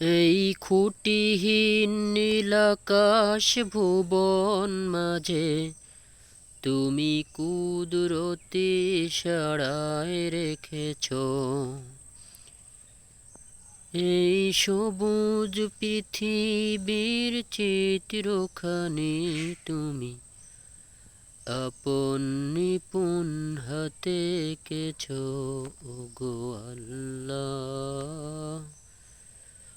এই খুঁটিহীন নীলাকাশ ভুবন মাঝে তুমি কুদরতি সাড়ায় রেখেছ। এই সবুজ পৃথিবীর চিত্রখানি তুমি আপন নিপুণ হাতে কেছ গো আল্লাহ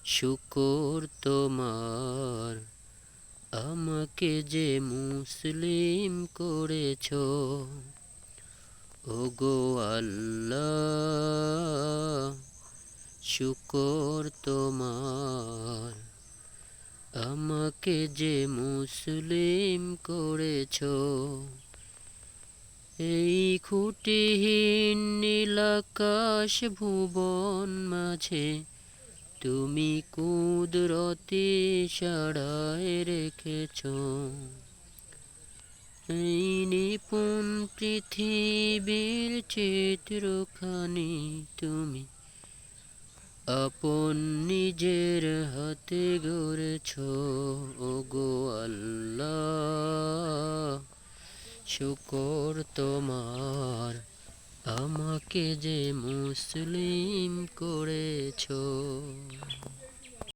শুকর তোমার। আমাকে যে মুসলিম করেছ ও গো আল্লাহ, শুকর তোমার। আমাকে যে মুসলিম করেছ, এই খুঁটিহীন নীলাকাশ ভুবন মাঝে তুমি কুদরতি সাড়ায় রেখেছ। এই নিপুণ পৃথিবীর চিত্রখানি তুমি আপন নিজের হাতে গড়েছ। গো আল্লাহ, শুকর তোমার, আমাকে যে মুসলিম করেছ।